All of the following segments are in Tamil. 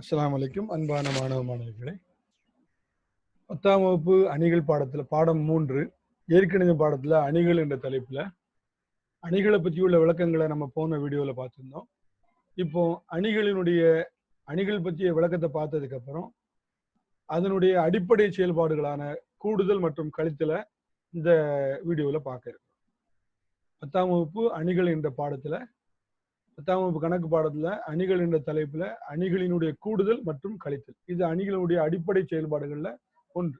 அஸ்லாம் வலைக்கும் அன்பான மாணவ மாணவிகளே. பத்தாம் வகுப்பு அணிகள் பாடத்தில் பாடம் மூன்று இயற்கணித பாடத்தில் அணிகள் என்ற தலைப்பில் அணிகளை பற்றி உள்ள விளக்கங்களை நம்ம போன வீடியோவில் பார்த்துருந்தோம். இப்போ அணிகளினுடைய அணிகள் பற்றிய விளக்கத்தை பார்த்ததுக்கப்புறம் அதனுடைய அடிப்படை செயல்பாடுகளான கூடுதல் மற்றும் கழித்தலை இந்த வீடியோவில் பார்க்க இருக்கிறோம் பத்தாம் வகுப்பு அணிகள் என்ற பாடத்தில் பத்தாம் வகுப்பு கணக்கு பாடத்துல அணிகள் என்ற தலைப்புல அணிகளினுடைய கூடுதல் மற்றும் கழித்தல். இது அணிகளுடைய அடிப்படை செயல்பாடுகள்ல ஒன்று.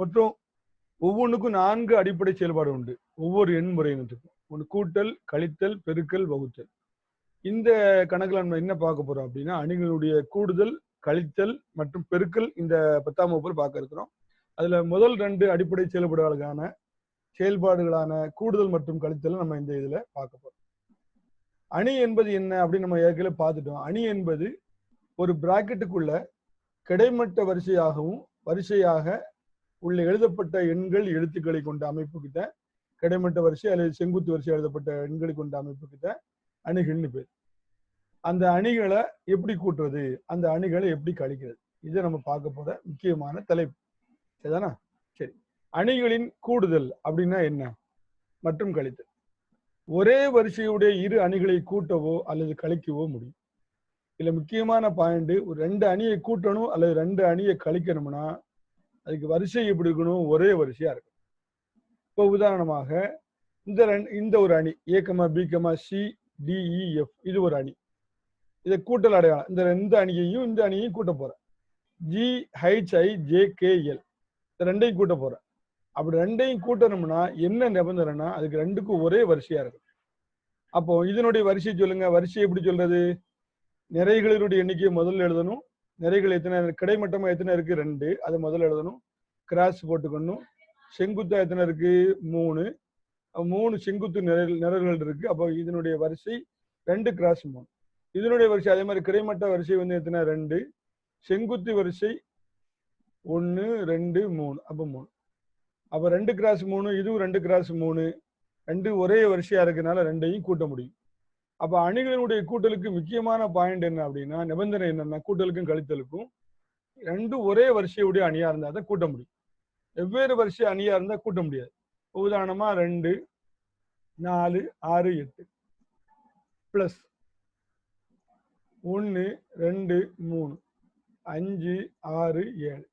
மற்றும் ஒவ்வொன்றுக்கும் நான்கு அடிப்படை செயல்பாடு உண்டு. ஒவ்வொரு எண் முறையினத்துக்கும். ஒன்று கூட்டல் கழித்தல் பெருக்கல் வகுத்தல். இந்த கணக்குல நம்ம என்ன பார்க்க போறோம் அப்படின்னா அணிகளுடைய கூடுதல் கழித்தல் மற்றும் பெருக்கல் இந்த பத்தாம் வகுப்பில் பார்க்க இருக்கிறோம். அதுல முதல் ரெண்டு அடிப்படை செயல்பாடுகளுக்கான செயல்பாடுகளான கூடுதல் மற்றும் கழித்தல் நம்ம இந்த இதுல பார்க்க போறோம். அணி என்பது என்ன அப்படின்னு நம்ம ஏற்கனவே பார்த்துட்டோம். அணி என்பது ஒரு பிராக்கெட்டுக்குள்ள கிடைமட்ட வரிசையாகவும் வரிசையாக உள்ள எழுதப்பட்ட எண்கள் எழுத்துக்களை கொண்ட அமைப்பு கிட்ட கிடைமட்ட வரிசை அல்லது செங்குத்து வரிசை எழுதப்பட்ட எண்களை கொண்ட அமைப்பு கிட்ட அணிகள்னு பேர். அந்த அணிகளை எப்படி கூட்டுறது அந்த அணிகளை எப்படி கழிக்கிறது? இதை நம்ம பார்க்க போற முக்கியமான தலைப்பு. சரிதானா? சரி. அணிகளின் கூடுதல் அப்படின்னா என்ன? மற்றும் கழித்தல். ஒரே வரிசையுடைய இரு அணிகளை கூட்டவோ அல்லது கழிக்கவோ முடியும். இதுல முக்கியமான பாயிண்ட் ஒரு ரெண்டு அணியை கூட்டணும் அல்லது ரெண்டு அணியை கழிக்கணும்னா அதுக்கு வரிசை எப்படி இருக்கணும்? ஒரே வரிசையா இருக்கும் இப்போ உதாரணமாக இந்த ரெண்டு இந்த ஒரு அணி ஏக்கமா பிகமா சி டிஇஎஃப் இது ஒரு அணி. இதை கூட்டல் அடையாளம். இந்த ரெண்டு அணியையும் இந்த அணியையும் கூட்ட போறேன். ஜி ஹைச்ஐ ஜே கேஎல் இந்த ரெண்டையும் கூட்ட போறேன். அப்படி ரெண்டையும் கூட்டணும்னா என்ன நிபந்தனைனா அதுக்கு ரெண்டுக்கும் ஒரே வரிசையா இருக்கும் அப்போ இதனுடைய வரிசை சொல்லுங்க. வரிசை எப்படி சொல்றது? நிறைகளினுடைய எண்ணிக்கையை முதல்ல எழுதணும். நிறைகள் எத்தனை கிடைமட்டமா எத்தனை இருக்கு? ரெண்டு. அதை முதல்ல எழுதணும். கிராஸ் போட்டுக்கணும். செங்குத்தா எத்தனை இருக்கு? மூணு. மூணு செங்குத்து நிறை நிரல்கள் இருக்கு. அப்போ இதனுடைய வரிசை ரெண்டு கிராஸ் மூணு. இதனுடைய வரிசை அதே மாதிரி கிடைமட்ட வரிசை வந்து எத்தனை? ரெண்டு. செங்குத்து வரிசை ஒன்று ரெண்டு மூணு. அப்போ மூணு. அப்போ ரெண்டு கிராஸ் மூணு இதுவும் ரெண்டு கிராஸ் மூணு. ரெண்டு ஒரே வரிசையாக இருக்கிறனால ரெண்டையும் கூட்ட முடியும். அப்போ அணிகளினுடைய கூட்டலுக்கு முக்கியமான பாயிண்ட் என்ன அப்படின்னா நிபந்தனை என்னன்னா கூட்டலுக்கும் கழித்தலுக்கும் ரெண்டும் ஒரே வரிசையுடைய அணியாக இருந்தால் தான் கூட்ட முடியும். வெவ்வேறு வரிசை அணியாக இருந்தால் கூட்ட முடியாது. உதாரணமாக ரெண்டு நாலு ஆறு எட்டு. ப்ளஸ் ஒன்று ரெண்டு மூணு. அஞ்சு ஆறு ஏழு.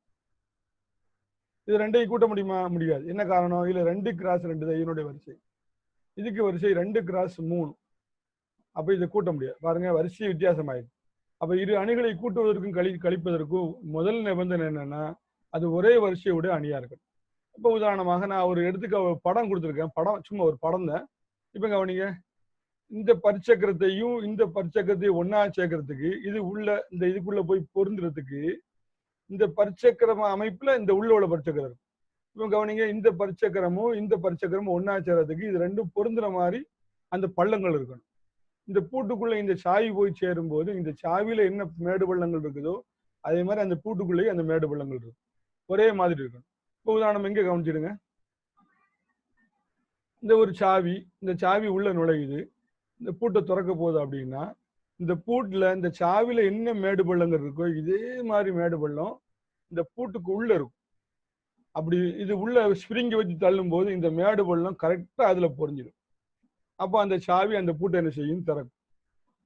இது ரெண்டையும் கூட்ட முடியுமா? முடியாது. என்ன காரணம்? இதுல ரெண்டு கிராஸ் ரெண்டு தான். இதனுடைய வரிசை. இதுக்கு வரிசை ரெண்டு கிராஸ் மூணு. அப்ப இதை கூட்ட முடியாது. பாருங்க வரிசை வித்தியாசமாயிருக்கு. அப்ப இரு அணிகளை கூட்டுவதற்கும் கழி கழிப்பதற்கும் முதல் நிபந்தனை என்னன்னா அது ஒரே வரிசையோட அணியா இருக்கணும். இப்போ உதாரணமாக நான் ஒரு எடுத்துக்க படம் கொடுத்துருக்கேன். படம் சும்மா ஒரு படம் தான். இப்போ கவனிங்க. இந்த பரிச்சக்கரத்தையும் இந்த பரிச்சக்கரத்தையும் ஒன்னா சேர்க்கறதுக்கு இது உள்ள இந்த இதுக்குள்ள போய் பொருந்துறதுக்கு இந்த பரிச்சக்கரம அமைப்புல இந்த உள்ள உள்ள பரிச்சக்கரம் இருக்கும். இப்போ கவனிங்க இந்த பரிச்சக்கரமும் இந்த பரிச்சக்கரமும் ஒன்னா சேர்றதுக்கு இது ரெண்டும் பொருந்துற மாதிரி அந்த பள்ளங்கள் இருக்கணும். இந்த பூட்டுக்குள்ள இந்த சாவி போய் சேரும் போது இந்த சாவியில என்ன மேடு பள்ளங்கள் இருக்குதோ அதே மாதிரி அந்த பூட்டுக்குள்ளேயே அந்த மேடு பள்ளங்கள் இருக்கும். ஒரே மாதிரி இருக்கணும். இப்போ உதாரணம் எங்க கவனிச்சிடுங்க? இந்த ஒரு சாவி இந்த சாவி உள்ள நுழையுது இந்த பூட்டை திறக்க போகுது அப்படின்னா இந்த பூட்டில் இந்த சாவியில் என்ன மேடு பள்ளங்கள் இருக்கோ இதே மாதிரி மேடு பள்ளம் இந்த பூட்டுக்கு உள்ள இருக்கும். அப்படி இது உள்ள ஸ்ப்ரிங்கை வச்சு தள்ளும் போது இந்த மேடு பள்ளம் கரெக்டாக அதில் பொறிஞ்சிடும். அப்போ அந்த சாவி அந்த பூட்டை என்ன செய்யும்? திறக்கும்.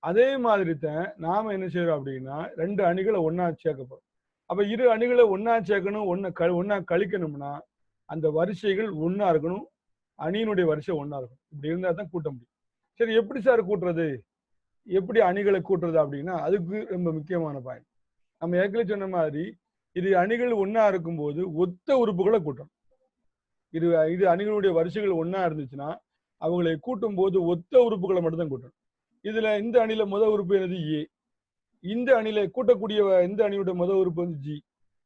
அதே மாதிரி தான் நாம் என்ன செய்யறோம் அப்படின்னா ரெண்டு அணிகளை ஒன்றா சேர்க்க அப்போ இரு அணிகளை ஒன்றா சேர்க்கணும் ஒன்று க ஒன்றா கழிக்கணும்னா அந்த வரிசைகள் ஒன்றா இருக்கணும் அணியினுடைய வரிசை ஒன்றா இருக்கணும். இப்படி இருந்தால் தான் கூட்ட முடியும். சரி எப்படி சார் கூட்டுறது? எப்படி அணிகளை கூட்டுறது அப்படின்னா அதுக்கு ரொம்ப முக்கியமான பாயிண்ட் நம்ம ஏற்கனவே சொன்ன மாதிரி இது அணிகள் ஒன்னா இருக்கும்போது ஒத்த உறுப்புகளை கூட்டணும். இது இது அணிகளுடைய வரிசைகள் ஒன்னா இருந்துச்சுன்னா அவங்களை கூட்டும் போது ஒத்த உறுப்புகளை மட்டும்தான் கூட்டணும். இதுல இந்த அணில முத உறுப்பு என்னது? ஏ இந்த அணில கூட்டக்கூடிய இந்த அணியோட முத உறுப்பு வந்து ஜி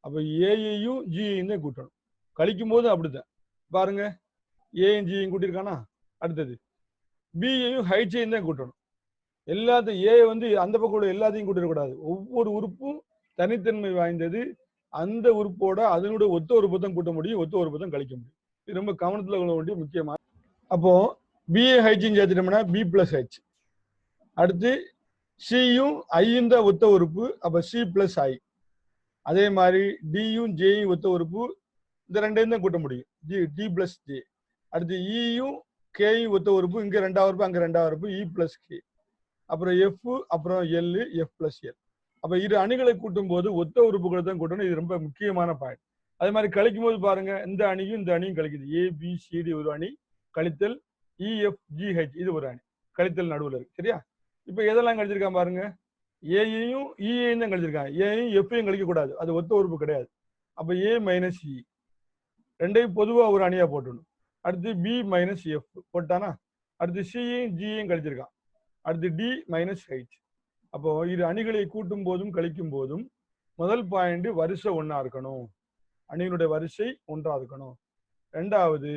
அப்ப ஏஐயும் ஜியையும் தான் கூட்டணும். கழிக்கும் போது அப்படித்தான். பாருங்க. ஏயும் கூட்டியிருக்கானா? அடுத்தது. பியையும் ஹைச்சையும் தான் கூட்டணும். எல்லாத்தையும் ஏ வந்து அந்த பக்கம் உள்ள எல்லாத்தையும் கூட்டிடக்கூடாது ஒவ்வொரு உறுப்பும் தனித்தன்மை வாய்ந்தது. அந்த உறுப்போட அதனுடைய ஒத்த உறுப்பு தான் கூட்ட முடியும் ஒத்த உறுப்பு தான் கழிக்க முடியும். இது ரொம்ப கவனத்தில் கொள்ள வேண்டிய முக்கியமாக அப்போ பிஏ ஹைச்சின்னு சேர்த்துட்டோம்னா பி பிளஸ் ஹெச் அடுத்து சியும் ஐயும் தான் ஒத்த உறுப்பு. அப்போ சி பிளஸ் ஐ அதே மாதிரி டியும் ஜேயும் ஒத்த உறுப்பு. இந்த ரெண்டையும் தான் கூட்ட முடியும். ஜி டி பிளஸ் ஜே அடுத்து e இயும் கேயும் ஒத்த உறுப்பு. இங்கே ரெண்டாவது உறுப்பு அங்கே ரெண்டாவது உறுப்பு. இ பிளஸ் கே அப்புறம் எஃப் அப்புறம் எல் எஃப் பிளஸ் எல் அப்போ இரு அணிகளை கூட்டும் போது ஒத்த உறுப்புகளை தான் கூட்டணும். இது ரொம்ப முக்கியமான பாயிண்ட் அதே மாதிரி கழிக்கும் போது பாருங்க இந்த அணியும் இந்த அணியும் கழிக்குது. ஏ பி சிடி ஒரு அணி கழித்தல் e, இஎஃப் ஜிஹெச் இது ஒரு அணி. கழித்தல் நடுவில் இருக்கு. சரியா? இப்போ எதெல்லாம் கழிச்சிருக்கான் பாருங்க? ஏயையும் இஏயும் e தான் கழிச்சிருக்கான். ஏயும் எஃப்ஐயும் கழிக்க கூடாது அது ஒத்த உறுப்பு கிடையாது. அப்போ ஏ மைனஸ் இ ரெண்டையும் பொதுவாக ஒரு அணியாக போட்டுடணும். அடுத்து பி மைனஸ் எஃப் போட்டானா? அடுத்து சியையும் ஜியையும் கழிச்சிருக்கான். அடுத்து டி மைனஸ் ஹைச் அப்போ இரு அணிகளை கூட்டும் போதும் கழிக்கும் போதும் முதல் பாயிண்ட் வரிசை ஒன்றா இருக்கணும். அணியினுடைய வரிசை ஒன்றா இருக்கணும். ரெண்டாவது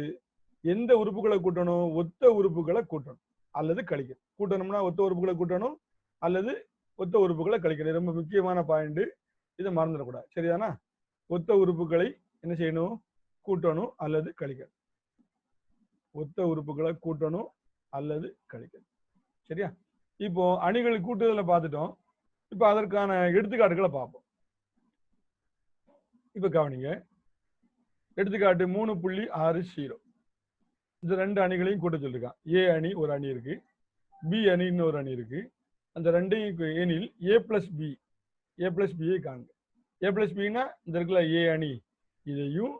எந்த உறுப்புகளை கூட்டணும்? ஒத்த உறுப்புகளை கூட்டணும். அல்லது கழிக்கணும். கூட்டணும்னா ஒத்த உறுப்புகளை கூட்டணும். அல்லது ஒத்த உறுப்புகளை கழிக்கணும். ரொம்ப முக்கியமான பாயிண்ட் இதை மறந்துடக்கூடாது. சரிதானா? ஒத்த உறுப்புகளை என்ன செய்யணும்? கூட்டணும் அல்லது கழிக்கணும். ஒத்த உறுப்புகளை கூட்டணும் அல்லது கழிக்கணும். சரியா? இப்போ அணிகள் கூட்டுதலை பார்த்துட்டோம். இப்போ அதற்கான எடுத்துக்காட்டுகளை பார்ப்போம். இப்போ கவனிங்க. எடுத்துக்காட்டு மூணு புள்ளி ஆறு ஜீரோ இந்த ரெண்டு அணிகளையும் கூட்ட சொல்லிருக்கான். ஏ அணி ஒரு அணி இருக்கு. பி அணின்னு ஒரு அணி இருக்கு. அந்த ரெண்டையும் எனில் A plus B A plus பியை காண்க. ஏ பிளஸ் பின்னா இந்த இருக்குல்ல ஏ அணி. இதையும்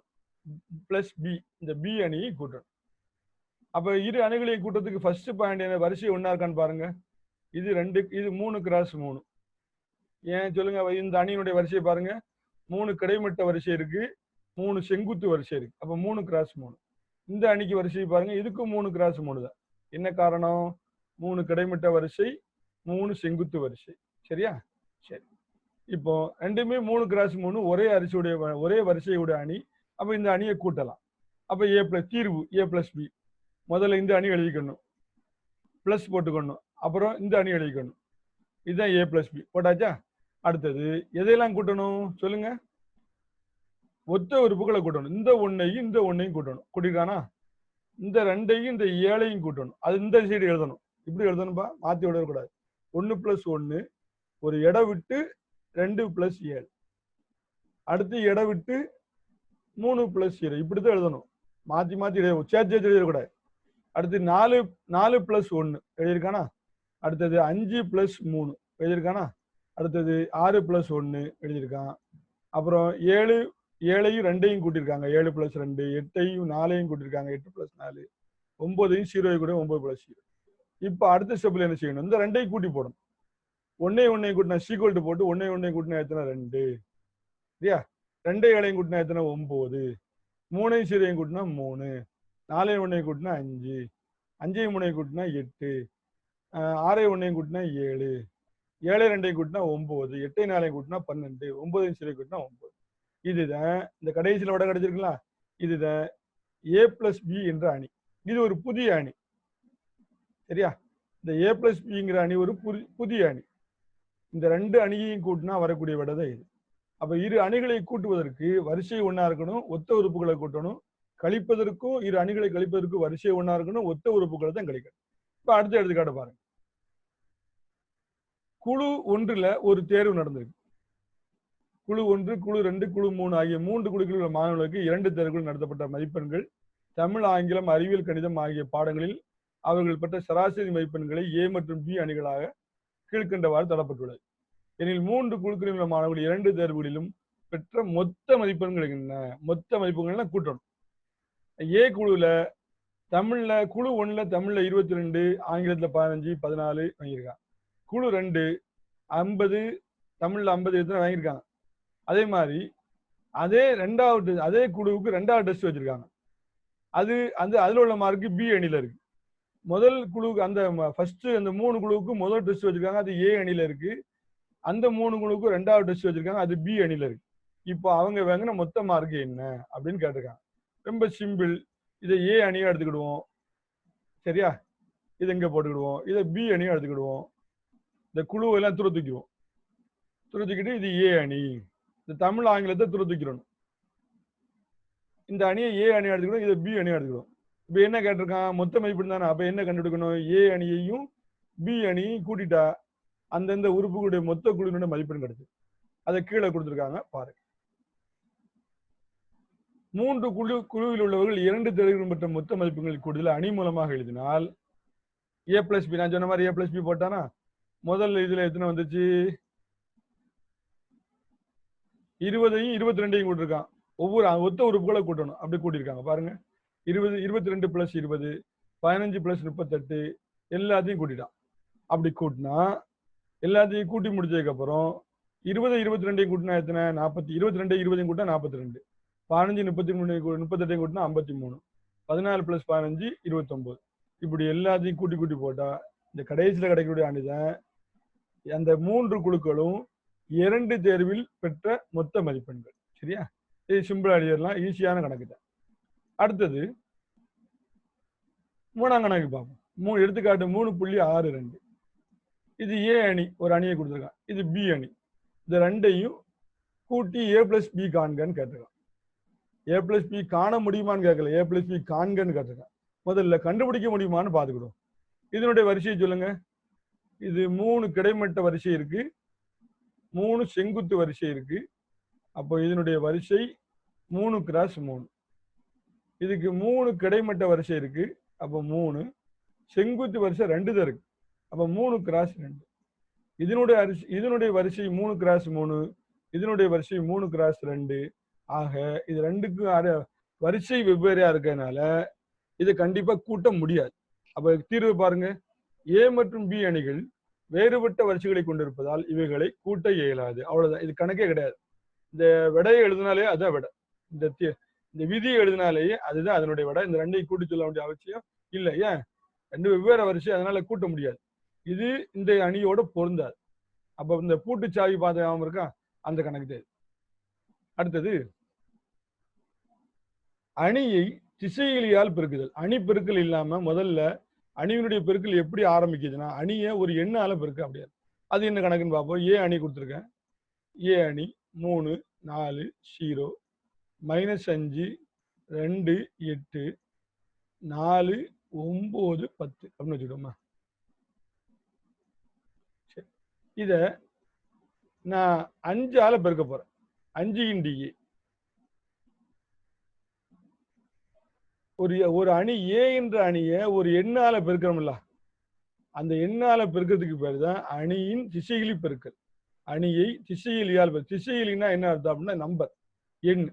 பிளஸ் பி இந்த பி அணியை கூட்டணும். அப்ப இரு அணிகளையும் கூட்டத்துக்கு ஃபர்ஸ்ட் பாயிண்ட் என்ன? வரிசை ஒன்னா இருக்கான்னு பாருங்க. இது ரெண்டு இது மூணு கிராஸ் மூணு. ஏன் சொல்லுங்க? இந்த அணியினுடைய வரிசையை பாருங்க. மூணு கிடைமட்ட வரிசை இருக்கு. மூணு செங்குத்து வரிசை இருக்கு. அப்ப மூணு கிராஸ் மூணு. இந்த அணிக்கு வரிசையை பாருங்க. இதுக்கும் மூணு கிராஸ் மூணு தான். என்ன காரணம்? மூணு கிடைமட்ட வரிசை மூணு செங்குத்து வரிசை. சரியா? சரி. இப்போ ரெண்டுமே மூணு கிராஸ் மூணு. ஒரே அரிசியுடைய ஒரே வரிசையுடைய அணி. அப்ப இந்த அணியை கூட்டலாம். அப்ப ஏ பிளஸ் தீர்வு ஏ பிளஸ் பி முதல்ல இந்த அணி எழுதிக்கணும். ப்ளஸ் போட்டுக்கணும். அப்புறம் இந்த அணி எழுதிக்கணும். இதுதான் ஏ ப்ளஸ் பி போட்டாச்சா? அடுத்தது எதையெல்லாம் கூட்டணும்? சொல்லுங்க. ஒத்த உறுப்புகளை கூட்டணும். இந்த ஒன்னையும் இந்த ஒன்னையும் கூட்டணும். கூட்டிருக்கானா இந்த ரெண்டையும் இந்த ஏழையும் கூட்டணும். அது இந்த சைடு எழுதணும். இப்படி எழுதணும்பா? மாற்றி விடக்கூடாது ஒன்று ப்ளஸ் ஒன்று ஒரு இட விட்டு ரெண்டு ப்ளஸ் ஏழு. அடுத்து எடை விட்டு மூணு ப்ளஸ் பிளஸ் இப்படி தான் எழுதணும். மாற்றி மாற்றி எழுத சேர்த்து சேர்த்து எழுதக்கூடாது. அடுத்து நாலு நாலு பிளஸ் ஒன்று எழுதியிருக்கானா? அடுத்தது அஞ்சு பிளஸ் மூணு. எழுதியிருக்கானா? அடுத்தது ஆறு பிளஸ் ஒன்று எழுதியிருக்கான். அப்புறம் ஏழு ஏழையும் ரெண்டையும் கூட்டியிருக்காங்க. ஏழு பிளஸ் ரெண்டு எட்டையும் நாலையும் கூட்டியிருக்காங்க. எட்டு பிளஸ் நாலு. ஒன்பதையும் ஜீரோயை கூட ஒன்பது பிளஸ் ஜீரோ இப்போ அடுத்த ஸ்டெப்பில் என்ன செய்யணும்? இந்த ரெண்டையும் கூட்டி போடணும். ஒன்னே ஒன்னை கூட்டினா சீக்வல்ட்டு போட்டு ஒன்னே ஒன்னை கூட்டினா எத்தனை? ரெண்டு. சரியா ரெண்டே ஏழையும் கூட்டினா எத்தனை? ஒம்பது. மூணையும் சீரையும் கூட்டினா மூணு. நாலே ஒன்றையும் கூட்டினா அஞ்சு அஞ்சே மூணையும் கூட்டினா எட்டு ஆறை ஒன்றையும் கூட்டினா ஏழு ஏழை ரெண்டையும் கூட்டினா ஒம்பது எட்டை நாளையும் கூட்டினா பன்னெண்டு ஒன்பதையும் சீரையும் கூட்டினா ஒன்பது இதுதான் இந்த கடைசியில் விட கிடைச்சிருக்கலாம் இதுதான் ஏ பிளஸ் பி என்ற அணி. இது ஒரு புதிய அணி. சரியா? இந்த ஏ பிளஸ் பிங்கிற அணி ஒரு புதி- புதிய அணி. இந்த ரெண்டு அணியையும் கூட்டினா வரக்கூடிய விட தான் இது. அப்போ இரு அணிகளை கூட்டுவதற்கு வரிசை ஒன்றா இருக்கணும் ஒத்த உறுப்புகளை கூட்டணும் கழிப்பதற்கும் இரு அணிகளை கழிப்பதற்கும் வரிசை ஒன்னா இருக்கணும் ஒத்த உறுப்புகளை தான் கழிக்கணும். இப்ப அடுத்த எடுத்துக்காட்டு பாருங்க. குழு ஒன்றுல ஒரு தேர்வு நடந்திருக்கு. குழு ஒன்று குழு ரெண்டு குழு மூணு ஆகிய மூன்று குழுக்களில் உள்ள மாணவர்களுக்கு இரண்டு தேர்வுகள் நடத்தப்பட்ட மதிப்பெண்கள். தமிழ் ஆங்கிலம் அறிவியல் கணிதம் ஆகிய பாடங்களில் அவர்கள் பெற்ற சராசரி மதிப்பெண்களை ஏ மற்றும் பி அணிகளாக கீழ்க்கண்டவாறு தரப்பட்டுள்ளது. எனில் மூன்று குழுக்களில் உள்ள மாணவர்கள் இரண்டு தேர்வுகளிலும் பெற்ற மொத்த மதிப்பெண்கள் என்ன? மொத்த மதிப்பெண்கள் கூட்டணும். ஏ குழுல தமிழ்ல குழு ஒண்ணுல தமிழ்ல இருபத்தி ரெண்டு ஆங்கிலத்துல பதினஞ்சு பதினாலு வாங்கியிருக்கான் குழு ரெண்டு ஐம்பது தமிழ்ல ஐம்பது எத்தனை வாங்கியிருக்காங்க? அதே மாதிரி அதே ரெண்டாவது அதே குழுவுக்கு ரெண்டாவது டெஸ்ட் வச்சிருக்காங்க. அது அந்த அதில் உள்ள மார்க்கு பி அணியில இருக்கு. முதல் குழுவுக்கு அந்த ஃபர்ஸ்ட் அந்த மூணு குழுவுக்கு முதல் டெஸ்ட் வச்சிருக்காங்க அது ஏ அணியில இருக்கு. அந்த மூணு குழுவுக்கு ரெண்டாவது டெஸ்ட் வச்சிருக்காங்க அது பி அணியில இருக்கு. இப்போ அவங்க வாங்கின மொத்த மார்க் என்ன? அப்படின்னு கேட்டிருக்காங்க. ரொம்ப சிம்பிள். இதை ஏ அணியாக எடுத்துக்கிடுவோம். சரியா? இதை இங்கே போட்டுக்கிடுவோம். இதை பி அணியாக எடுத்துக்கிடுவோம். இந்த குழுவெல்லாம் துரு தூக்கிடுவோம் துரு தூக்கிட்டு இது ஏ அணி. இந்த தமிழ் ஆங்கிலத்தை துரு தூக்கிடணும் இந்த அணியை ஏ அணி எடுத்துக்கணும் இதை பி அணி எடுத்துக்கிடும் இப்போ என்ன கேட்டிருக்கான்? மொத்த மதிப்பெண் தானே. அப்போ என்ன கண்டுபிடிக்கணும்? ஏ அணியையும் பி அணியையும் கூட்டிட்டா அந்தந்த உறுப்புகளுடைய மொத்த குழுவினுடைய மதிப்பெண் கிடைச்சது அதை கீழே கொடுத்துருக்காங்க. பாருங்க. மூன்று குழு குழுவில் உள்ளவர்கள் இரண்டு தேர்வுகள் மற்றும் மொத்த மதிப்புகள் கூடுதல் அணி மூலமாக எழுதினால் ஏ பிளஸ் பி நான் சொன்ன மாதிரி ஏ பிளஸ் பி போட்டானா? முதல் இதுல எத்தனை வந்துச்சு? இருபதையும் இருபத்தி ரெண்டையும் கூட்டிருக்கான். ஒவ்வொரு ஒத்த உறுப்புகளை கூட்டணும். அப்படி கூட்டியிருக்காங்க பாருங்க. இருபது இருபத்தி ரெண்டு பிளஸ் இருபது பதினஞ்சு பிளஸ் முப்பத்தெட்டு எல்லாத்தையும் கூட்டிட்டான். அப்படி கூட்டினா எல்லாத்தையும் கூட்டி முடிச்சதுக்கு அப்புறம் இருபது இருபத்தி ரெண்டையும் கூட்டினா எத்தனை? நாற்பத்தி இருபத்தி ரெண்டு இருபதையும் கூட்டினா நாற்பத்தி ரெண்டு பதினஞ்சு முப்பத்தி மூணு முப்பத்தெட்டையும் கூட்டினா ஐம்பத்தி மூணு. பதினாலு பிளஸ் பதினஞ்சு இருபத்தொம்போது. இப்படி எல்லாத்தையும் கூட்டி கூட்டி போட்டால் இந்த கடைசியில் கிடைக்கக்கூடிய அணிதான் அந்த மூன்று குழுக்களும் இரண்டு தேர்வில் பெற்ற மொத்த மதிப்பெண்கள். சரியா? இது சிம்பிள் அடியெல்லாம் ஈஸியான கணக்கு தான் அடுத்தது மூணாம் கணக்கு பார்ப்போம். மூணு எடுத்துக்காட்டு மூணு புள்ளி ஆறு ரெண்டு. இது ஏ அணி ஒரு அணியை கொடுத்துருக்கான். இது பி அணி. இந்த ரெண்டையும் கூட்டி ஏ பிளஸ் பி காண்கன்னு கேட்டிருக்கான். ஏ பிளஸ் பி காண முடியுமான்னு கேட்கல. ஏ பிளஸ் பி காண்கன்னு கேட்டிருக்கேன். முதல்ல கண்டுபிடிக்க முடியுமான்னு பார்த்துக்கிடும் இதனுடைய வரிசையை சொல்லுங்க. இது மூணு கிடைமட்ட வரிசை இருக்கு. மூணு செங்குத்து வரிசை இருக்கு. அப்போ இதனுடைய வரிசை மூணு கிராஸ் மூணு. இதுக்கு மூணு கிடைமட்ட வரிசை இருக்கு. அப்போ மூணு. செங்குத்து வரிசை ரெண்டு தான் இருக்கு. அப்போ மூணு கிராஸ் ரெண்டு. இதனுடைய அரிசி இதனுடைய வரிசை மூணு கிராஸ் மூணு. இதனுடைய வரிசை மூணு கிராஸ் ரெண்டு. ஆக இது ரெண்டுக்கும் அர- வரிசை வெவ்வேறையா இருக்கிறதுனால இதை கண்டிப்பா கூட்ட முடியாது. அப்ப தீர்வு பாருங்க. ஏ மற்றும் பி அணிகள் வேறுபட்ட வரிசைகளை கொண்டிருப்பதால் இவைகளை கூட்ட இயலாது. அவ்வளவுதான். இது கணக்கே கிடையாது. இந்த விடையை எழுதினாலே அதான் விடை. இந்த தி- இந்த விதியை எழுதினாலேயே அதுதான் அதனுடைய விடை. இந்த ரெண்டையும் கூட்டி சொல்ல வேண்டிய அவசியம் இல்லை. ஏன்? ரெண்டு வெவ்வேறு வரிசை அதனால கூட்ட முடியாது. இது இந்த அணியோட பொருந்தாது. அப்ப இந்த பூட்டுச்சாவி சாவி இருக்கா? அந்த கணக்கு தேவை அடுத்தது அணியை திசையிலியால் பெருக்குதல். அணி பெருக்கல் இல்லாம முதல்ல அணியினுடைய பெருக்கல் எப்படி ஆரம்பிக்குதுன்னா அணியை ஒரு எண்ணால பெருக்க முடியாது. அது என்ன கணக்குன்னு பார்ப்போம். ஏ அணி கொடுத்துருக்கேன். ஏ அணி மூணு நாலு ஜீரோ மைனஸ் அஞ்சு ரெண்டு எட்டு நாலு ஒம்பது பத்து அப்படின்னு வச்சுக்கிட்டோமா? சரி. இத நான் அஞ்சால பெருக்க போறேன். அஞ்சு இன்டி. ஒரு ஒரு அணி ஏ என்ற அணியை ஒரு எண்ணால பெருக்கிறோம்ல அந்த எண்ணால பெருக்கிறதுக்கு பேர் தான் அணியின் திசையிலி பெருக்கல். அணியை திசையிலியால் பெரு திசையிலினா என்ன அர்த்தம் அப்படின்னா நம்பர் எண்.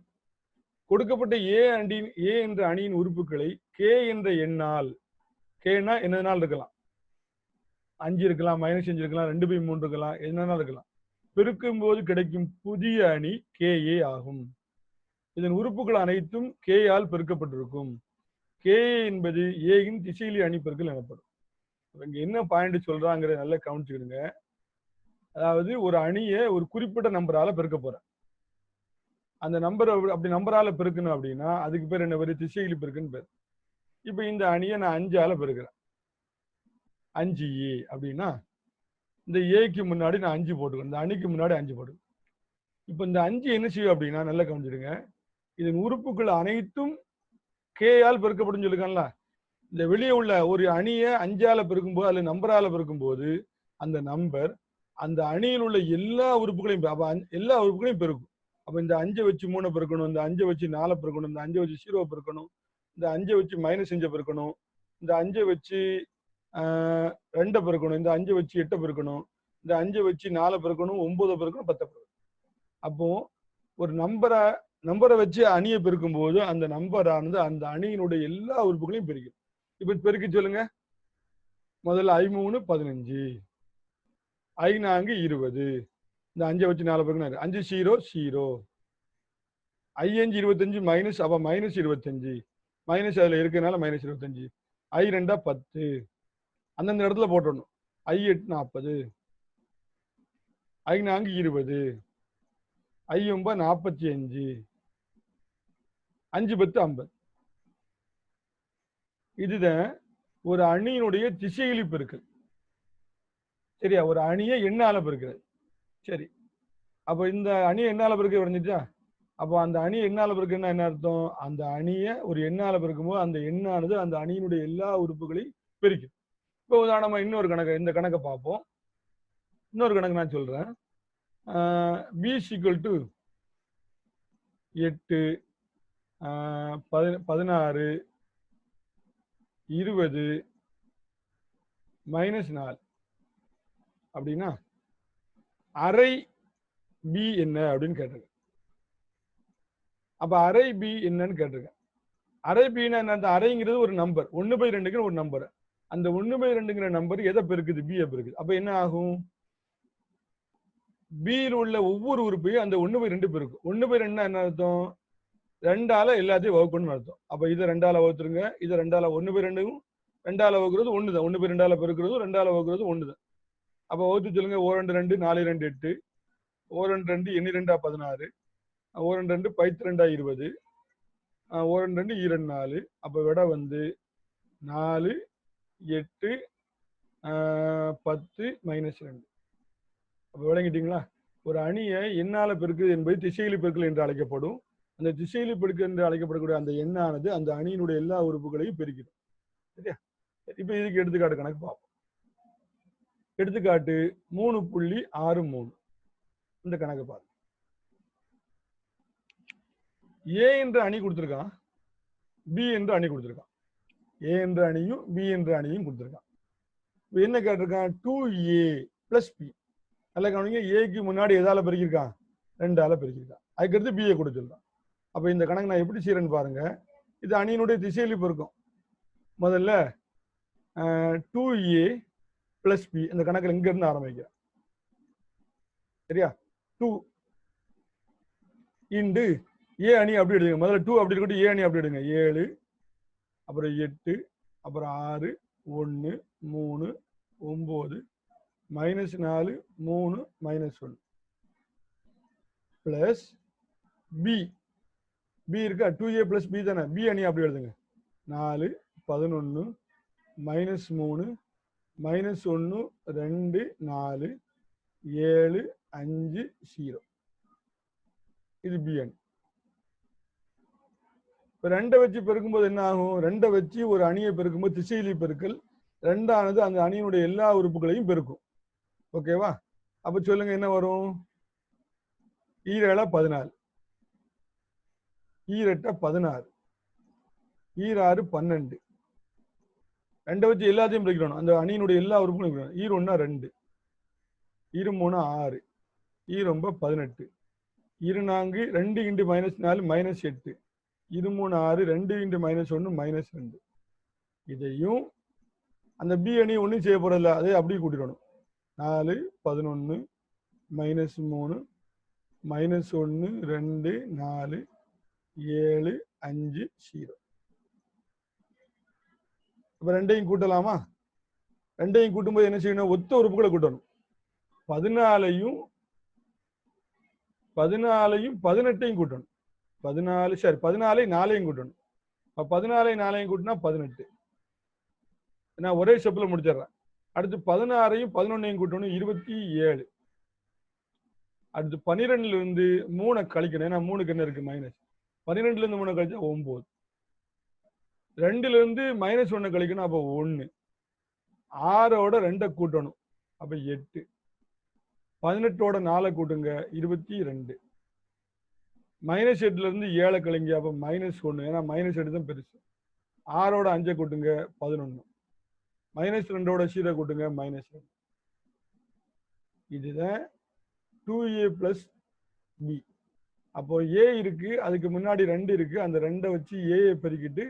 கொடுக்கப்பட்ட ஏ அணியின் ஏ என்ற அணியின் உறுப்புகளை கே என்ற எண்ணால் கேனா என்னதுனால இருக்கலாம். அஞ்சு இருக்கலாம் மைனஸ் அஞ்சு இருக்கலாம் ரெண்டு பை மூணு இருக்கலாம் என்னன்னா இருக்கலாம். பெருக்கும் போது கிடைக்கும் புதிய அணி கே ஏ ஆகும். இதன் உறுப்புகள் அனைத்தும் கே ஆல் பெருக்கப்பட்டிருக்கும். கே என்பது ஏயின் திசையிலி அணி பெருக்கல் எனப்படும். இங்க என்ன பாயிண்ட் சொல்றாங்கிறத நல்லா கவனிச்சுக்கிடுங்க. அதாவது ஒரு அணியை ஒரு குறிப்பிட்ட நம்பரால பெருக்க போறேன். அந்த நம்பர் அப்படி நம்பரால பெருக்கணும் அப்படின்னா அதுக்கு பேர் என்ன பேர்? திசையிலி பெருக்குன்னு பேர். இப்ப இந்த அணியை நான் அஞ்சால பெருக்கிறேன். அஞ்சு ஏ அப்படின்னா இந்த ஏக்கு முன்னாடி நான் அஞ்சு போட்டுக்கணும். இந்த அணிக்கு முன்னாடி அஞ்சு போட்டுக்கணும். இப்போ இந்த அஞ்சு என்ன செய்யும் அப்படின்னா நல்லா கவனிச்சிடுங்க. இதன் உறுப்புகள் அனைத்தும் கேயால் பெருக்கப்படும் சொல்லிருக்கான்ல. இந்த வெளியே உள்ள ஒரு அணியை அஞ்சால பெருக்கும்போது அல்லது நம்பரால பெருக்கும்போது அந்த நம்பர் அந்த அணியில் உள்ள எல்லா உறுப்புகளையும் பெ- அஞ்சு- எல்லா உறுப்புகளையும் பெருக்கும். அப்ப இந்த அஞ்சை வச்சு மூணை பெருக்கணும் இந்த அஞ்சை வச்சு நாலை பெருக்கணும் இந்த அஞ்சை வச்சு ஜீரோ பெருக்கணும் இந்த அஞ்சை வச்சு மைனஸ் அஞ்சை பெருக்கணும் இந்த அஞ்சை வச்சு ரெண்டை பெருக்கணும். இந்த அஞ்சு வச்சு எட்டை பெருக்கணும். இந்த அஞ்சை வச்சு நாலு பெருக்கணும். ஒன்பதை பெருக்கணும். பத்தை பெருக்கணும். அப்போ ஒரு நம்பரை நம்பரை வச்சு அணியை பெருக்கும் போது அந்த நம்பரானது அந்த அணியினுடைய எல்லா உறுப்புகளையும் பெருக்கும். இப்ப பெருக்கி சொல்லுங்க. முதல்ல ஐமூணு பதினஞ்சு. ஐநான்கு இருபது. இந்த அஞ்சை வச்சு நாலு பெருக்கினாரு. அஞ்சு ஜீரோ ஜீரோ ஐயஞ்சு இருபத்தஞ்சு மைனஸ் அப்ப மைனஸ் இருபத்தஞ்சு. மைனஸ் அதுல இருக்கிறதுனால மைனஸ் இருபத்தஞ்சு. ஐ ரெண்டா பத்து. அந்தந்த இடத்துல போட்டுடணும். ஐ எட்டு நாற்பது ஐ நான்கு இருபது. ஐ ஒன்பது நாற்பத்தி அஞ்சு. அஞ்சு பத்து ஐம்பது. இதுதான் ஒரு அணியினுடைய திசையிலி பெருக்கல் சரியா? ஒரு அணியை எண்ணால பெருக்கிறது. சரி. அப்போ இந்த அணியை எண்ணால பெருக்க விளைஞ்சிட்டா அப்போ அந்த அணி எண்ணால பெருக்குன்னா என்ன அர்த்தம்? அந்த அணியை ஒரு எண்ணால பெருக்கும்போது அந்த எண்ணானது அந்த அணியினுடைய எல்லா உறுப்புகளையும் பெருக்கும். இப்போ உதாரணமா இன்னொரு கணக்கு இந்த கணக்கை பார்ப்போம். இன்னொரு கணக்கு நான் சொல்றேன். பி ஈக்குவல் டு எட்டு பதினாறு இருபது மைனஸ் நாலு. அப்படின்னா அரை பி என்ன அப்படின்னு கேட்டிருக்கேன். அப்ப அரை பி என்னன்னு கேட்டிருக்கேன். அரை பின்னா என்ன அந்த அரைங்கிறது ஒரு நம்பர் ஒன்னு பை ரெண்டுக்குன்னு ஒரு நம்பர் அந்த ஒன்னு பை ரெண்டுங்கிற நம்பர் எதை பெருக்குது? பியை பெருக்குது. அப்ப என்ன ஆகும்? பியில் உள்ள ஒவ்வொரு உறுப்பையும் அந்த ஒன்னு பை ரெண்டு பெருக்கும். ஒன்று பை ரெண்டு என்ன அர்த்தம்? ரெண்டால எல்லாத்தையும் வகுக்கணும்னு அர்த்தம். அப்ப இதை ரெண்டால வகுத்துருங்க. இதை ரெண்டால ஒன்று பை ரெண்டும் ரெண்டால வகுக்கிறது ஒன்று தான் ஒன்று பை ரெண்டால பெருக்கிறதும் ரெண்டால வகுக்கிறது ஒன்று தான் அப்போ வகுத்து சொல்லுங்க. ஓ ரெண்டு ரெண்டு நாலு ரெண்டு எட்டு. ஓ ரெண்டு ரெண்டு எண்ணி ரெண்டா பதினாறு. ஓ ரெண்டு ரெண்டு பைத்து ரெண்டா இருபது. ஓ ரெண்டு ரெண்டு ஈரெண்டு நாலு. அப்போ விட வந்து நாலு எட்டு பத்து மைனஸ் ரெண்டு. அப்போ விளங்கிட்டீங்களா? ஒரு அணியை என்னால் பெருக்குது என்பது திசையிலி பெருக்கல் என்று அழைக்கப்படும். அந்த திசையிலி பெருக்கல் என்று அழைக்கப்படக்கூடிய அந்த எண்ணானது அந்த அணியினுடைய எல்லா உறுப்புகளையும் பெருக்கிடும். சரியா? இப்போ இதுக்கு எடுத்துக்காட்டு கணக்கு பார்ப்போம். எடுத்துக்காட்டு மூணு புள்ளி ஆறு மூணு. இந்த கணக்கு பாருங்க. ஏ என்ற அணி கொடுத்துருக்கான். பி என்ற அணி கொடுத்துருக்கான். ஏ என்ற அணியும் பி என்ற அணியும் கொடுத்துருக்கான். இப்போ என்ன கேட்டிருக்கான்? டூ ஏ பிளஸ் பி நல்லா கவனிங்க ஏக்கு முன்னாடி எதால பெருக்கியிருக்கான்? ரெண்டால பெருக்கியிருக்கான். அதுக்கடுத்து பிஏ கொடுத்துருக்கான் அப்போ இந்த கணக்கு நான் எப்படி செய்யறேன்னு பாருங்க. இது அணியினுடைய திசையிலி இருக்கும் முதல்ல டூ ஏ பிளஸ் பி இந்த கணக்கில் இங்கிருந்து ஆரம்பிக்கிறேன். சரியா? டூ இண்டு ஏ அணி அப்படி எடுங்க. முதல்ல டூ அப்படி இருக்கட்டும் ஏ அணி அப்படி எடுங்க. ஏழு அப்புறம் எட்டு அப்புறம் ஆறு ஒன்று மூணு ஒம்பது மைனஸ் நாலு மூணு மைனஸ் ஒன்று ப்ளஸ் பி பி இருக்கா? டூ ஏ ப்ளஸ் பி தானே? பி அணி அப்படி எழுதுங்க. நாலு பதினொன்று மைனஸ் மூணு மைனஸ் ஒன்று ரெண்டு நாலு ஏழு அஞ்சு ஜீரோ இது பி அணி. இப்போ ரெண்டை வச்சு பெருக்கும்போது என்ன ஆகும்? ரெண்டை வச்சு ஒரு அணியை பெருக்கும்போது திசையிலி பெருக்கல் ரெண்டானது அந்த அணியினுடைய எல்லா உறுப்புகளையும் பெருக்கும். ஓகேவா அப்ப சொல்லுங்க என்ன வரும்? ஈரேழா பதினாலு. ஈரெட்ட பதினாறு. ஈராறு பன்னெண்டு. ரெண்டை வச்சு எல்லாத்தையும் பிரிக்கணும் அந்த அணியினுடைய எல்லா உறுப்புகளும் பிரிக்கணும். ஈர் ஒன்னா ரெண்டு. இரு மூணு ஆறு. ஈ ரொம்ப பதினெட்டு. இரு நான்கு ரெண்டு இண்டு மைனஸ் நாலு மைனஸ் எட்டு. இது மூணு ஆறு ரெண்டு இன்ட்டு மைனஸ் ஒன்று மைனஸ் ரெண்டு. இதையும் அந்த பி அணி ஒன்றும் செய்ய போகிறதில்ல அதே அப்படியே கூட்டிடணும். நாலு பதினொன்று மைனஸ் மூணு மைனஸ் ஒன்று ரெண்டு நாலு ஏழு அஞ்சு ஜீரோ இப்போ ரெண்டையும் கூட்டலாமா? ரெண்டையும் கூட்டும்போது என்ன செய்யணும்? ஒத்த உறுப்புகளை கூட்டணும். பதினாலையும் பதினாலையும் பதினெட்டையும் கூட்டணும். பதினாலு சரி பதினாலை நாலையும் கூட்டணும். அப்ப பதினாலை நாலையும் கூட்டினா பதினெட்டு. நான் ஒரே ஸ்டெப்பில் முடிச்சிடுறேன். அடுத்து பதினாறையும் பதினொன்னையும் கூட்டணும் இருபத்தி ஏழு. அடுத்து பன்னிரெண்டுல இருந்து மூணை கழிக்கணும். ஏன்னா மூணுக்கு என்ன இருக்கு? மைனஸ் பன்னிரெண்டுல இருந்து மூணை கழிச்சா ஒன்பது ரெண்டுல இருந்து மைனஸ் ஒன்று கழிக்கணும் அப்போ ஒன்று. ஆறோட ரெண்டை கூட்டணும் அப்போ எட்டு. பதினெட்டோட நாலை கூட்டுங்க இருபத்தி ரெண்டு. மைனஸ் எட்டுல இருந்து ஏழை கழிங்க அப்ப மைனஸ் ஒன்று ஏன்னா மைனஸ் எட்டு தான் பெருசு. ஆறோட அஞ்சை கூட்டுங்க பதினொன்று மைனஸ் ரெண்டோட சீரை கூட்டுங்க மைனஸ் ரெண்டு. இதுதான் டூ ஏ பிளஸ் பி அப்போ ஏ இருக்கு அதுக்கு முன்னாடி ரெண்டு இருக்கு. அந்த ரெண்டை வச்சு ஏயை பெருக்கிட்டு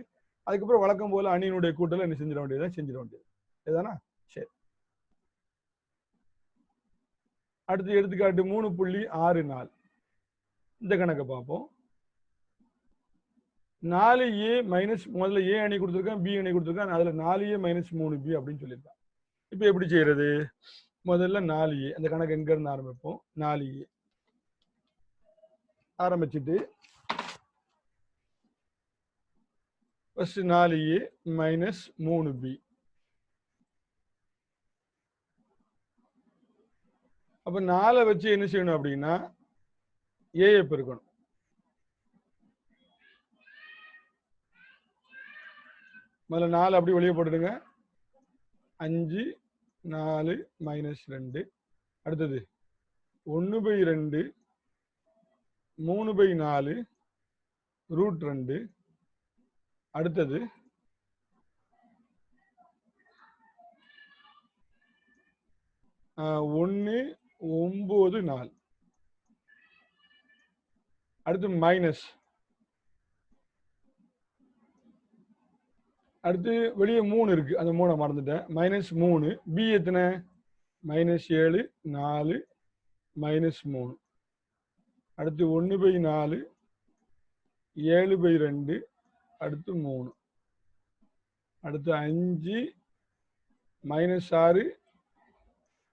அதுக்கப்புறம் வழக்கம் போல அணியினுடைய கூட்டல என்ன செஞ்சிட வேண்டியது செஞ்சிட வேண்டியது. இதுதானா? சரி. அடுத்து எடுத்துக்காட்டு மூணு புள்ளி ஆறு நாலு. இந்த கணக்கை பார்ப்போம். நாலு ஏ மைனஸ் முதல்ல ஏ அணி கொடுத்துருக்கான் பி அணி கொடுத்துருக்கான் அதில் நாலு ஏ மைனஸ் மூணு பி அப்படின்னு சொல்லியிருக்கான். இப்போ எப்படி செய்யறது? முதல்ல நாலு ஏ அந்த கணக்கு எங்கேருந்து ஆரம்பிப்போம்? நாலு ஏ ஆரம்பிச்சுட்டு ஃபர்ஸ்ட் நாலு ஏ மைனஸ் மூணு பி அப்போ நாலை வச்சு என்ன செய்யணும் அப்படின்னா ஏயை பெருக்கணும் முதல்ல நாலு அப்படி வெளியே போட்டுடுங்க. அஞ்சு நாலு மைனஸ் ரெண்டு. அடுத்தது ஒன்று பை ரெண்டு மூணு பை நாலு ரூட் ரெண்டு. அடுத்தது ஒன்று ஒம்பது நாலு. அடுத்து மைனஸ் அடுத்து வெளியே மூணு இருக்கு. அந்த மூணை மறந்துட்டேன். மைனஸ் மூணு. பி எத்தனை? மைனஸ் ஏழு நாலு மைனஸ் மூணு. அடுத்து ஒன்று பை நாலு ஏழு பை ரெண்டு அடுத்து மூணு. அடுத்து அஞ்சு மைனஸ் ஆறு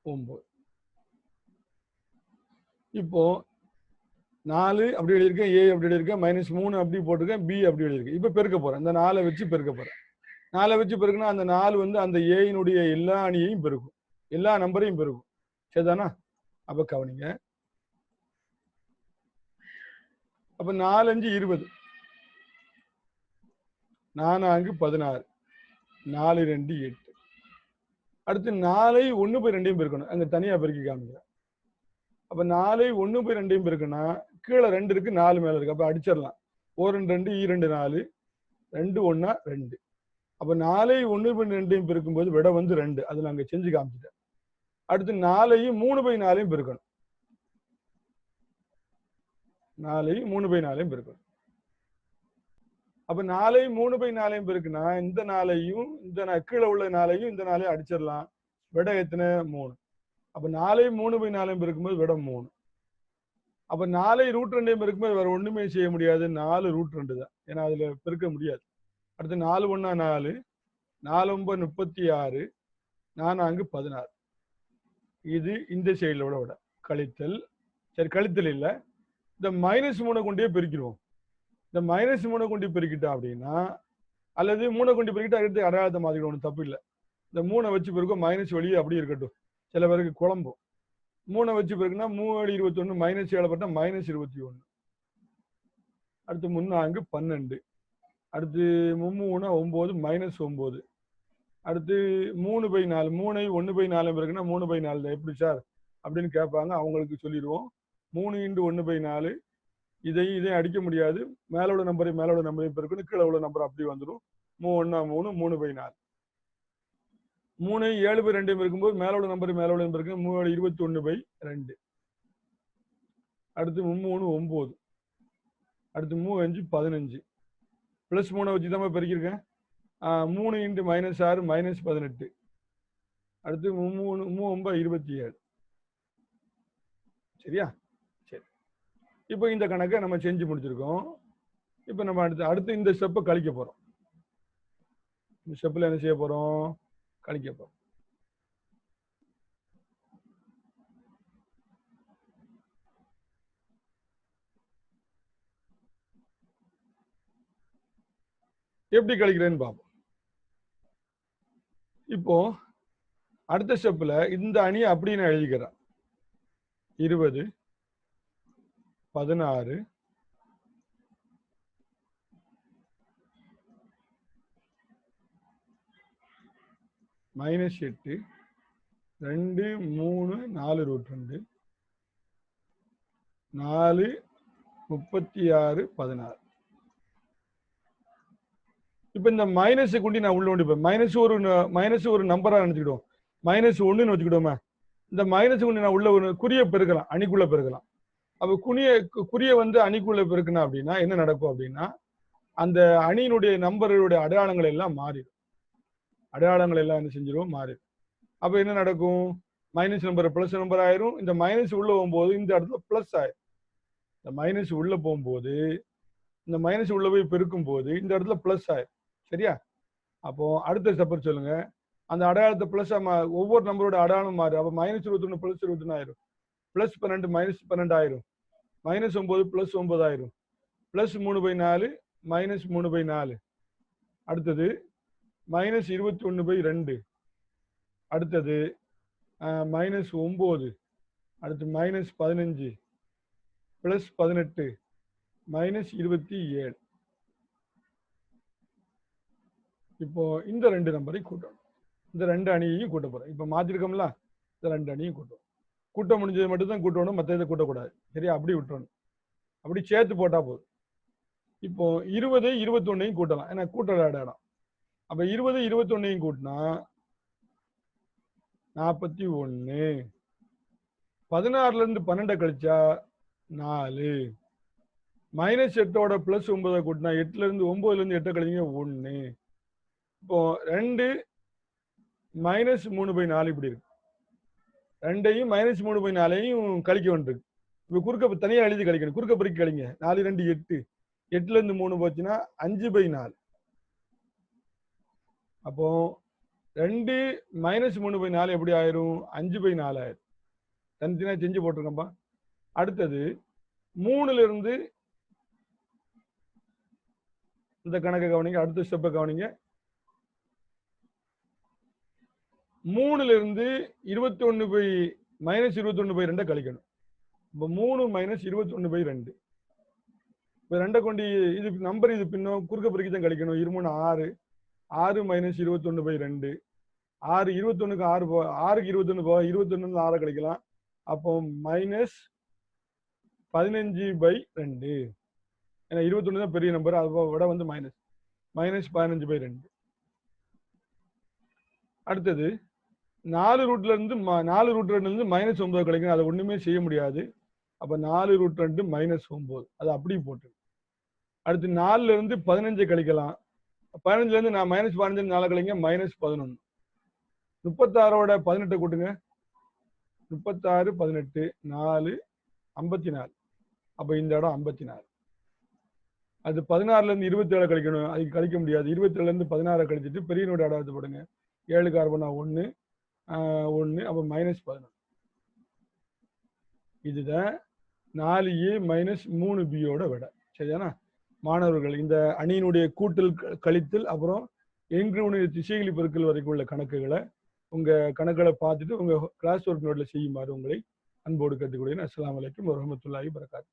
ஒம்பது. இப்போ நாலு அப்படி எழுதியிருக்கேன் ஏ அப்படி எழுதியிருக்கேன் மைனஸ் மூணு அப்படி போட்டிருக்கேன் பி அப்படி எழுதியிருக்கேன். இப்போ பெருக்க போறேன். இந்த நாலை வச்சு பெருக்க போறேன். நாலை வச்சு பெருக்குனா அந்த நாலு வந்து அந்த ஏயினுடைய எல்லா அணியையும் பெருக்கும். எல்லா நம்பரையும் பெருக்கும். சரிதானா? அப்ப கவனிங்க. அப்ப நாலஞ்சு இருபது. நானாங்கு பதினாறு. நாலு ரெண்டு எட்டு. அடுத்து நாலை ஒன்று போய் ரெண்டையும் பெருக்கணும். அங்கே தனியாக பெருக்கி காமிக்கிறேன். அப்போ நாலை ஒன்று போய் ரெண்டையும் பெருக்குன்னா கீழே ரெண்டு இருக்கு நாலு மேல இருக்கு. அப்ப அடிச்சிடலாம். ஒரு ரெண்டு ரெண்டு ஈ ரெண்டு நாலு. ரெண்டு ஒன்னா ரெண்டு. அப்ப நாலையும் ஒன்று பை ரெண்டையும் பெருக்கும்போது விட வந்து ரெண்டு. அது நாங்க செஞ்சு காமிச்சிட்டேன். அடுத்து நாலையும் மூணு பை நாலையும் பெருக்கணும். நாலையும் மூணு பை நாலையும் பெருக்கணும். அப்ப நாலையும் மூணு பை நாலையும் பெருக்குனா இந்த நாளையும் இந்த கீழே உள்ள நாளையும் இந்த நாளையும் அடிச்சிடலாம். விட எத்தனை? மூணு. அப்ப நாலையும் மூணு பை நாலையும் பெருக்கும்போது விட மூணு. அப்ப நாலே ரூட் ரெண்டையும் பெருக்கும்போது வேற ஒண்ணுமே செய்ய முடியாது. நாலு ரூட் ரெண்டு தான். ஏன்னா அதுல பெருக்க முடியாது. அடுத்து நாலு ஒன்னா நாலு நாலு ஒன்பது முப்பத்தி ஆறு நானாங்கு பதினாறு. இது இந்த சைடில் விட விட. கழித்தல். சரி கழித்தல் இல்லை. இந்த மைனஸ் மூணை கொண்டே பெருக்கிடுவோம். இந்த மைனஸ் மூணை கொண்டு பெருக்கிட்டா அப்படின்னா அல்லது மூணை கொண்டு பெருக்கிட்டா அடுத்து அடையாளத்தை மாத்திக்கணும் ஒன்றும் தப்பு இல்லை. இந்த மூணை வச்சு பெருக்கும் மைனஸ் வெளியே அப்படியே இருக்கட்டும். சில பேருக்கு குழம்பும். மூணை வச்சு பிறகுனா மூணு இருபத்தொன்னு மைனஸ் ஏழப்பட்டா மைனஸ் இருபத்தி ஒன்று அடுத்து முன்னாங்கு பன்னெண்டு. அடுத்து மும்மூணா ஒம்பது மைனஸ் ஒம்பது. அடுத்து மூணு பை நாலு மூணை ஒன்று பை நாலு பிறகுனா மூணு பை நாலு தான். எப்படி சார்? அப்படின்னு கேட்பாங்க. அவங்களுக்கு சொல்லிடுவோம். மூணு இண்டு ஒன்று பை நாலு. இதையும் இதையும் அடிக்க முடியாது. மேலோட உள்ள நம்பரை மேல உள்ள நம்பரையும் பிறகுன்னு கீழே உள்ள நம்பர் அப்படி வந்துடும் மூணு ஒன்றா மூணு மூணு பை நாலு. மூணு ஏழு பை ரெண்டு இருக்கும்போது மேலோட நம்பர் மேல நம்பர் இருக்கு. மூணு இருபத்தி ஒன்று பை ரெண்டு. அடுத்து மும்மூணு ஒம்பது. அடுத்து மூ அஞ்சு பதினஞ்சு. ப்ளஸ் மூணை வச்சு தான் பெருக்கியிருக்கேன். மூணு இன்ட்டு மைனஸ் ஆறு மைனஸ் பதினெட்டு. அடுத்து மூணு மூ ஒம்பது இருபத்தி ஏழு சரியா? சரி. இப்போ இந்த கணக்கை நம்ம செஞ்சு முடிச்சிருக்கோம். இப்போ நம்ம அடுத்து அடுத்து இந்த ஸ்டெப்பை கழிக்க போகிறோம் இந்த ஸ்டெப்பில் என்ன செய்ய போகிறோம் கழிக்க போறோம் எப்படி கழிக்கிறேன்னு பார்ப்போம். இப்போ அடுத்த ஸ்டெப்ல இந்த அணி அப்படி நான் எழுதிக்கிறேன் இருபது பதினாறு மைனஸ் எட்டு ரெண்டு மூணு நாலு ரூட் ரெண்டு நாலு முப்பத்தி ஆறு பதினாறு. இப்போ இந்த மைனஸ் கொண்டு நான் உள்ள கொண்டு மைனஸ் ஒரு மைனஸ் ஒரு நம்பரா நினைச்சுக்கிடுவோம். மைனஸ் ஒண்ணுன்னு வச்சுக்கிடுவோமே. இந்த மைனஸ் கொண்டு நான் உள்ள ஒரு குறிய பெருக்கலாம் அணிக்குள்ள பெருக்கலாம். அப்ப குனிய குறிய வந்து அணிக்குள்ள பெருக்கணும் அப்படின்னா என்ன நடக்கும் அப்படின்னா அந்த அணியினுடைய நம்பருடைய அடையாளங்கள் எல்லாம் மாறிடும். அடையாளங்கள் எல்லாம் என்ன செஞ்சிடும் மாறிடும் அப்ப என்ன நடக்கும்? மைனஸ் நம்பர் பிளஸ் நம்பர் ஆயிரும். இந்த மைனஸ் உள்ள போகும்போது இந்த இடத்துல பிளஸ் ஆயிரும். இந்த மைனஸ் உள்ள போகும்போது இந்த மைனஸ் உள்ள போய் பெருக்கும் போது இந்த இடத்துல பிளஸ் ஆயிரும். சரியா? அப்போ அடுத்த ஸ்டெப்பர் சொல்லுங்க. அந்த அடையாளத்தை பிளஸ் ஒவ்வொரு நம்பரோட அடையாளம் மாறு. அப்போ மைனஸ் இருபத்தொன்னு பிளஸ் இருபத்தொன்னு ஆயிரும். பிளஸ் பன்னெண்டு மைனஸ் பன்னெண்டு ஆயிரும். மைனஸ் ஒன்பது பிளஸ் ஒன்பது ஆயிரும். பிளஸ் மூணு பை நாலு மைனஸ் மூணு பை நாலு. அடுத்தது மைனஸ் இருபத்தி ஒன்று பை ரெண்டு அடுத்தது மைனஸ் ஒம்பது அடுத்து மைனஸ் பதினஞ்சு. ப்ளஸ் பதினெட்டு. மைனஸ் இருபத்தி ஏழு. இப்போ இந்த ரெண்டு நம்பரை கூட்டணும். இந்த ரெண்டு அணியையும் கூட்ட போகிறோம் இப்போ மாற்றிருக்கோம்ல இந்த ரெண்டு அணியும் கூட்டுவோம். கூட்ட முடிஞ்சது மட்டும்தான் கூட்டணும் மற்ற இதை கூட்டக்கூடாது. சரியா? அப்படி விட்டுறணும். அப்படி சேர்த்து போட்டால் போதும். இப்போ இருபது இருபத்தொன்னையும் கூட்டலாம். ஏன்னா கூட்டல இடம் அப்ப இருபது இருபத்தொன்னையும் கூட்டினா நாற்பத்தி ஒன்று பதினாறுல இருந்து பன்னெண்டை கழிச்சா நாலு. மைனஸ் எட்டோட பிளஸ் ஒன்பதை கூட்டினா எட்டுல இருந்து ஒன்பதுல இருந்து எட்டை கழிங்க ஒன்று இப்போ ரெண்டு மைனஸ் மூணு பை நாலு இப்படி இருக்கு. ரெண்டையும் மைனஸ் மூணு பை நாலையும் கழிக்க வேண்டியிருக்கு. இப்போ குறுக்க தனியாக எழுதி கழிக்கணும். குறுக்க பிறகு கழிங்க. நாலு ரெண்டு எட்டு. எட்டுல இருந்து மூணு போச்சுன்னா அஞ்சு பை நாலு. அப்போ ரெண்டு மைனஸ் மூணு பை நாலு எப்படி ஆயிரும்? அஞ்சு பை நாலு ஆயிரும். தனித்தனியாக செஞ்சு போட்டிருக்கோம்ப்பா அடுத்தது மூணுல இருந்து இந்த கணக்கை கவனிங்க அடுத்த ஸ்டெப்பை கவனிங்க. மூணுல இருந்து இருபத்தி ஒன்று பை மைனஸ் இருபத்தி ஒன்று பை ரெண்டை கழிக்கணும். இப்போ மூணு மைனஸ் இருபத்தி ஒன்று பை ரெண்டு. இப்போ ரெண்டை கொண்டு இது நம்பர் இது பின்னும் குறுக்க பிறகு தான் கழிக்கணும். இருமூணு ஆறு. ஆறு மைனஸ் இருபத்தொன்று பை ரெண்டு. ஆறு இருபத்தொன்னுக்கு ஆறு போ ஆறுக்கு இருபத்தொன்று போக இருபத்தொன்னு ஆறை கிடைக்கலாம் அப்போ மைனஸ் பதினஞ்சு பை ரெண்டு. ஏன்னா இருபத்தொன்று தான் பெரிய நம்பர் அதை விட வந்து மைனஸ் மைனஸ் பதினஞ்சு பை ரெண்டு. அடுத்தது நாலு ரூட்ல இருந்து நாலு ரூட் ரெண்டுல இருந்து மைனஸ் ஒன்பது கிடைக்கும் அதை ஒண்ணுமே செய்ய முடியாது. அப்ப நாலு ரூட் ரெண்டு மைனஸ் ஒன்பது. அது அப்படியே போட்டு அடுத்து நாலுல இருந்து பதினஞ்சு கழிக்கலாம். பதினஞ்சுல இருந்து நான் மைனஸ் பதினஞ்சு நாலு கழிங்க மைனஸ் பதினொன்று முப்பத்தாறோட பதினெட்டை கூட்டுங்க. முப்பத்தாறு பதினெட்டு நாலு ஐம்பத்தி நாலு அப்ப இந்த இடம் ஐம்பத்தி நாலு அது பதினாறுல இருந்து இருபத்தி ஏழு கழிக்கணும். அதுக்கு கழிக்க முடியாது. இருபத்தி ஏழுல இருந்து பதினாறு கழிச்சிட்டு பெரியனோட இடத்தை போடுங்க. ஏழு கார்பனா ஒன்று ஒன்று அப்போ மைனஸ் பதினொன்று இதுதான் நாலு ஏ மைனஸ் மூணு பியோட விட. சரிதானா? மாணவர்கள் இந்த அணியினுடைய கூட்டல் க- கழித்தல் அப்புறம் எங்களுடைய திசைகளி பெருக்கல் வரைக்கும் உள்ள கணக்குகளை உங்க கணக்குகளை பார்த்துட்டு உங்க கிளாஸ் ஒர்க் நோட்ல செய்யுமாறு உங்களை அன்போடு கற்றுக்கூடிய அஸ்லாம் வலைக்கும் வரமத்துல்லாஹி வரகாத்து